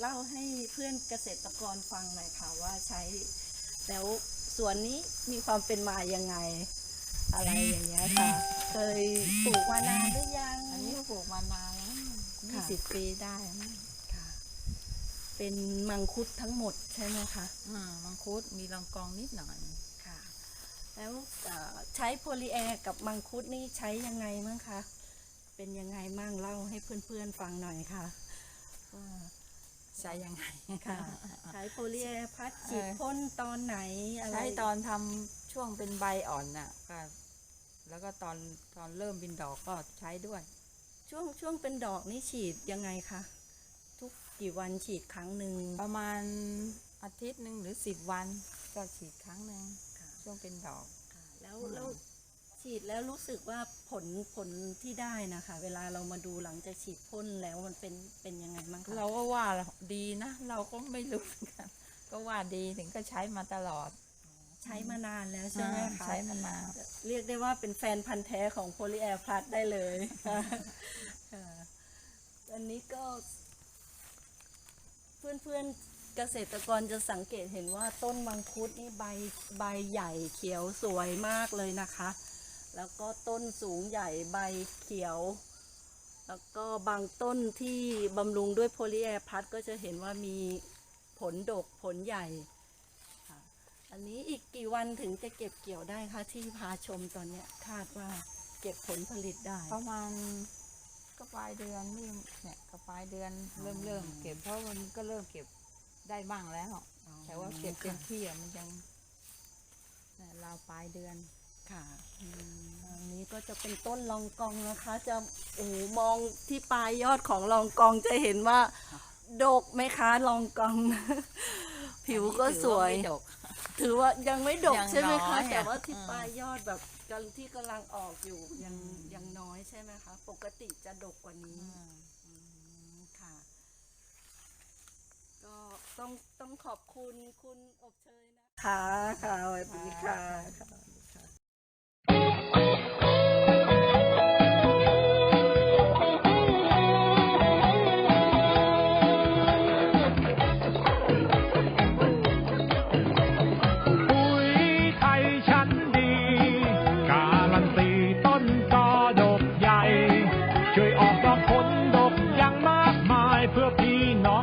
เล่าให้เพื่อนเกษตรกรฟังหน่อยค่ะว่าใช้ แล้วสวนนี้มีความเป็นมายังไง อะไรอย่างเงี้ยค่ะ เคยปลูกมานานหรือยังอันนี้ปลูกมานานแล้วยี่ค่ะสิบปีได้นะค่ะ เป็นมังคุดทั้งหมดใช่ไหมคะอ่ามังคุดมีลองกองนิดหน่อยค่ะ แล้วเอ่อใช้โพลีแอร์กับมังคุดนี่ใช้ยังไงมั้งคะเป็นยังไงมั่งเล่าให้เพื่อนๆฟังหน่อยค่ะว่า ใช้ยังไงค่ะใช้โพลีแอร์พัดเออฉีดพ่นตอนไหนอะไรใช้ตอนทำช่วงเป็นใบอ่อนน่ะก็แล้วก็ตอนตอนเริ่มบินดอกก็ใช้ด้วย ช่วงช่วงเป็นดอกนี่ฉีดยังไงคะทุกกี่วันฉีดครั้งหนึ่งประมาณอาทิตย์หนึ่งหรือสิบวันก็ฉีดครั้งหนึ่งค่ะช่วงเป็นดอกค่ะแล้วอืมแล้วฉีด แล้วรู้สึกว่าผลผลที่ได้นะคะ เวลาเรามาดูหลังจากฉีดพ่นแล้วมันเป็นเป็นยังไงบ้างคะเราก็ว่าดีนะ เราก็ไม่รู้เหมือนกันก็ว่าดีถึงก็ใช้มาตลอด ใช้มานานแล้วใช่ไหมอ่าคะใช้มานานเรียกได้ว่าเป็นแฟนพันธ์แท้ของโพลีแอร์พลัสได้เลยค่ะค่ะอันนี้ก็ เพื่อนๆเกษตรกรจะสังเกตเห็นว่าต้นมังคุดนี่ใบใบใหญ่เขียวสวยมากเลยนะคะ แล้วก็ต้นสูงใหญ่ใบเขียว แล้วก็บางต้นที่บำรุงด้วยโพลีแอร์พลัสก็จะเห็นว่ามีผลดกผลใหญ่ค่ะอันนี้อีกกี่วันถึงจะเก็บเกี่ยวได้คะที่พาชมตอนเนี้ยคาดว่าเก็บผลผลิตได้ ประมาณก็ปลายเดือนนี่เนี่ยก็ปลายเดือนเริ่มเริ่มเก็บเพราะมันก็เริ่มเก็บได้บ้างแล้ว แต่ว่าเก็บเต็มที่อะมันยังเนี่ยราวปลายเดือน ค่ะอันนี้ก็จะเป็นต้นลองกองนะคะ จะโอ้โหมองที่ปลายยอดของลองกองจะเห็นว่า ดกไหมคะลองกอง ผิวก็สวยอันนี้ถือาไม่ดก ถือว่ายังไม่ดกยังใช่ไหมน้คะ อยแต่อะว่าที่อืม ปลายยอดแบบกำลังที่กำลังออกอยู่ยังอืมยังน้อยใช่ไหมคะ ปกติจะดกกว่านี้อืมอืมค่ะ ก็ต้องต้องขอบคุณคุณอบเชยนะคะ ค่ะสวัสดีค่ะค่ะ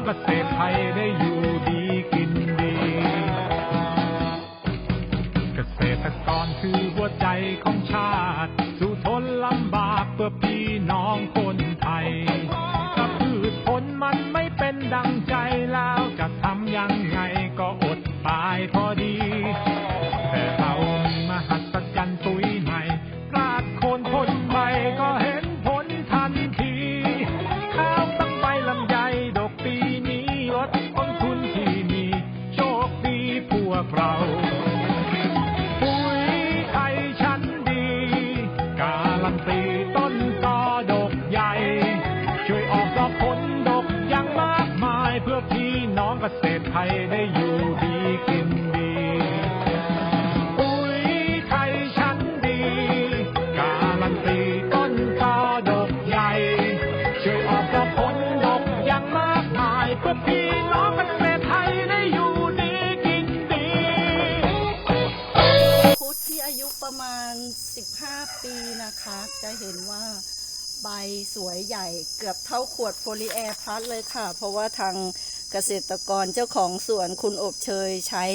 เกษตรไทยได้อยู่ดีกินดี เกษตรกรคือหัวใจของชาติ สู้ทนลำบากเพื่อพี่น้องคนไทยถ้าพืชผลมันไม่เป็นดังใจ ปุ๋ยไทยชั้นดี การันตีต้นตอดกใหญ่ ช่วยออกดอกผลดกอย่างมากมายเพื่อพี่น้องเกษตรไทยได้อยู่ จะเห็นว่าใบสวยใหญ่เกือบเท่าขวดโพลีแอร์พลัสเลยค่ะ เพราะว่าทางเกษตรกรเจ้าของสวนคุณอบเชยใช้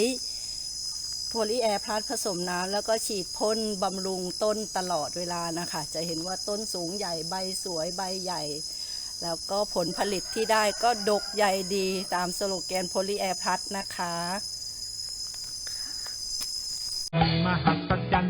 โพลีแอร์พลัสผสมน้ำแล้วก็ฉีดพ่นบำรุงต้นตลอดเวลานะคะ จะเห็นว่าต้นสูงใหญ่ใบสวยใบใหญ่ แล้วก็ผลผลิตที่ได้ก็ดกใหญ่ดีตามสโลแกนโพลีแอร์พลัสนะคะมหัศจรรย์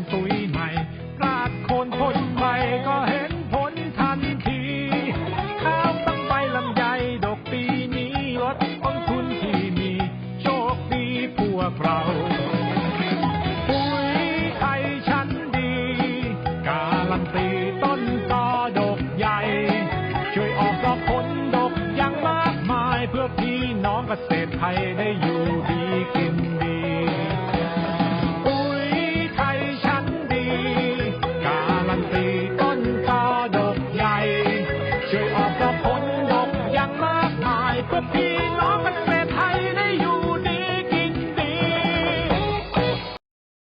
เกษตรไทยได้อยู่ดี